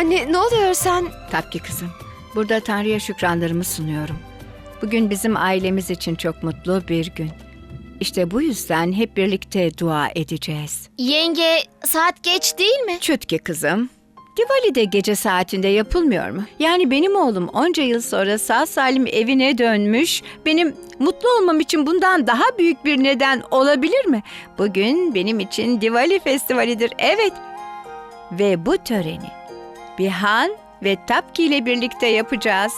Anne ne oluyor sen? Tabii ki kızım. Burada Tanrı'ya şükranlarımı sunuyorum. Bugün bizim ailemiz için çok mutlu bir gün. İşte bu yüzden hep birlikte dua edeceğiz. Yenge saat geç değil mi? Çütke kızım. Diwali de gece saatinde yapılmıyor mu? Yani benim oğlum onca yıl sonra sağ salim evine dönmüş. Benim mutlu olmam için bundan daha büyük bir neden olabilir mi? Bugün benim için Diwali festivalidir. Evet. Ve bu töreni Bihan ve Tapki ile birlikte yapacağız.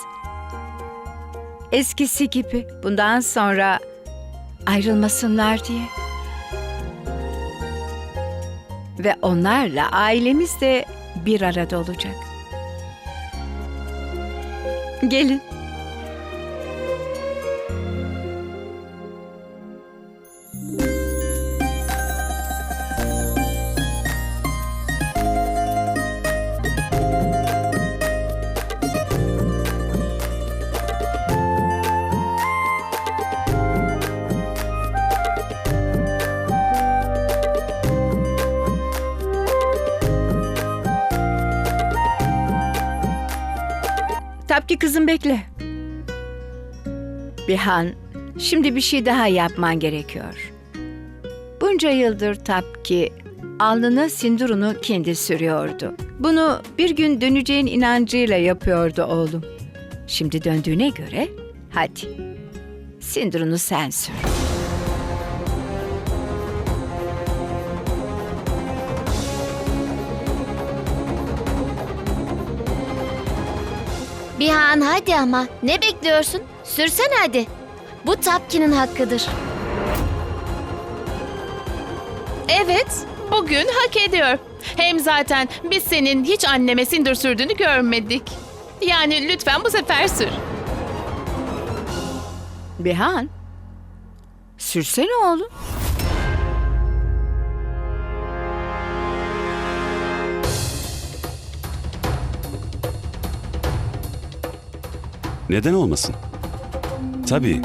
Eskisi gibi bundan sonra ayrılmasınlar diye. Ve onlarla ailemiz de bir arada olacak. Gelin. Tapki kızım bekle. Bihan, şimdi bir şey daha yapman gerekiyor. Bunca yıldır Tapki alnına sindurunu kendi sürüyordu. Bunu bir gün döneceğin inancıyla yapıyordu oğlum. Şimdi döndüğüne göre hadi sindurunu sen sür. Bihan hadi ama. Ne bekliyorsun? Sürsene hadi. Bu Tapki'nin hakkıdır. Evet, bugün hak ediyor. Hem zaten biz senin hiç anneme sindir sürdüğünü görmedik. Yani lütfen bu sefer sür. Bihan, sürsene oğlum. Neden olmasın? Tabii.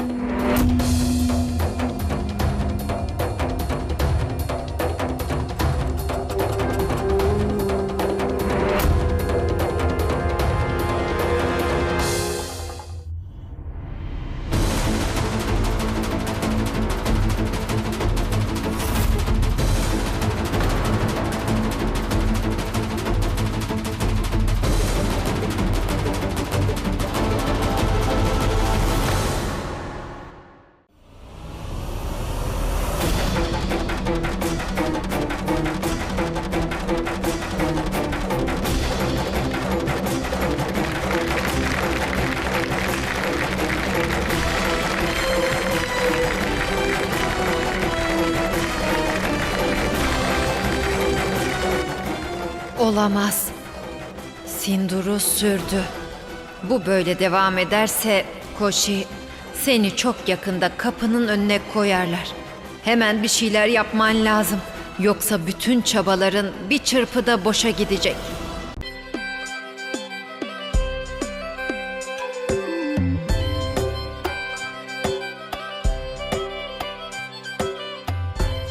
Olamaz. Sinduru sürdü. Bu böyle devam ederse Koşi seni çok yakında kapının önüne koyarlar. Hemen bir şeyler yapman lazım. Yoksa bütün çabaların bir çırpıda boşa gidecek.